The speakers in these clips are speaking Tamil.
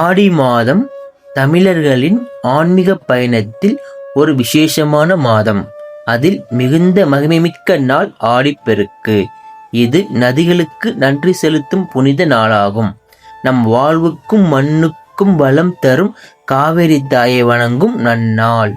ஆடி மாதம் தமிழர்களின் ஆன்மீக பயணத்தில் ஒரு விசேஷமான மாதம். அதில் மிகுந்த மகிமைமிக்க நாள் ஆடிப்பெருக்கு. இது நதிகளுக்கு நன்றி செலுத்தும் புனித நாளாகும். நம் வாழ்வுக்கும் மண்ணுக்கும் வளம் தரும் காவேரி தாயை வணங்கும் நன்னாள்.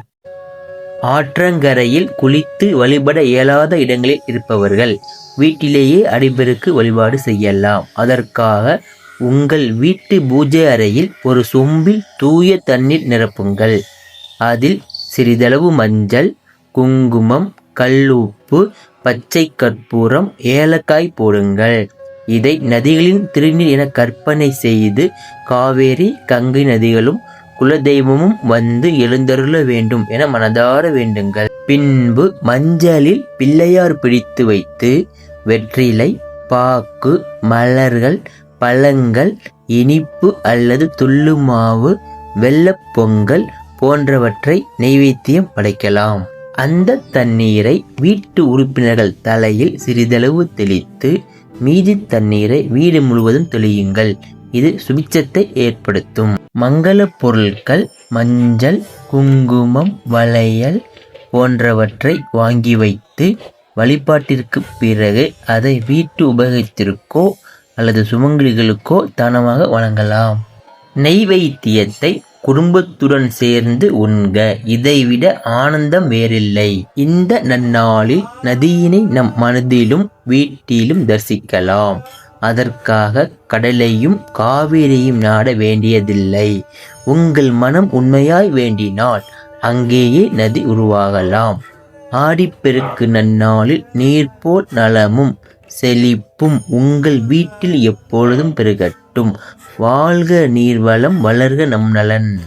ஆற்றங்கரையில் குளித்து வழிபட இயலாத இடங்களில் இருப்பவர்கள் வீட்டிலேயே அடிபெருக்கு வழிபாடு செய்யலாம். அதற்காக உங்கள் வீட்டு பூஜை அறையில் ஒரு சொம்பில் தூய தண்ணீர் நிரப்புங்கள். அதில் சிறிதளவு மஞ்சள் குங்குமம் கல்லுப்பு பச்சை கற்பூரம் ஏலக்காய் போடுங்கள். இதை நதிகளின் திருநீர் என கற்பனை செய்து காவேரி கங்கை நதிகளும் குலதெய்வமும் வந்து எழுந்தருள வேண்டும் என மனதார வேண்டுங்கள். பின்பு மஞ்சளில் பிள்ளையார் பிடித்து வைத்து வெற்றிலை பாக்கு மலர்கள் பழங்கள் இனிப்பு அல்லது துள்ளுமாவு வெள்ளப்பொங்கல் பொங்கல் போன்றவற்றை நெய்வேத்தியம் படைக்கலாம். அந்த தண்ணீரை வீட்டு உறுப்பினர்கள் தலையில் சிறிதளவு தெளித்து மீதி தண்ணீரை வீடு முழுவதும் தெளியுங்கள். இது சுபிச்சத்தை ஏற்படுத்தும். மங்கள பொருட்கள் மஞ்சள் குங்குமம் வளையல் போன்றவற்றை வாங்கி வைத்து வழிபாட்டிற்கு பிறகு அதை வீட்டு உபயோகத்திற்கோ அல்லது சுமங்கலிகளுக்கோ தானமாக வழங்கலாம். நெய்வைத்தியத்தை குடும்பத்துடன் சேர்ந்து உண்க இதைவிட ஆனந்தம் வேறில்லை. இந்த நன்னாளில் நதியினை நம் மனதிலும் வீட்டிலும் தரிசிக்கலாம். அதற்காக கடலையும் காவிரியும் நாட வேண்டியதில்லை. உங்கள் மனம் உண்மையாய் வேண்டினால் அங்கேயே நதி உருவாகலாம். ஆடிப்பெருக்கு நன்னாளில் நீர்போல் நலமும் செழிப்பும் உங்கள் வீட்டில் எப்பொழுதும் பெருகட்டும். வாழ்க நீர்வளம் வளர்க நம் நலன்.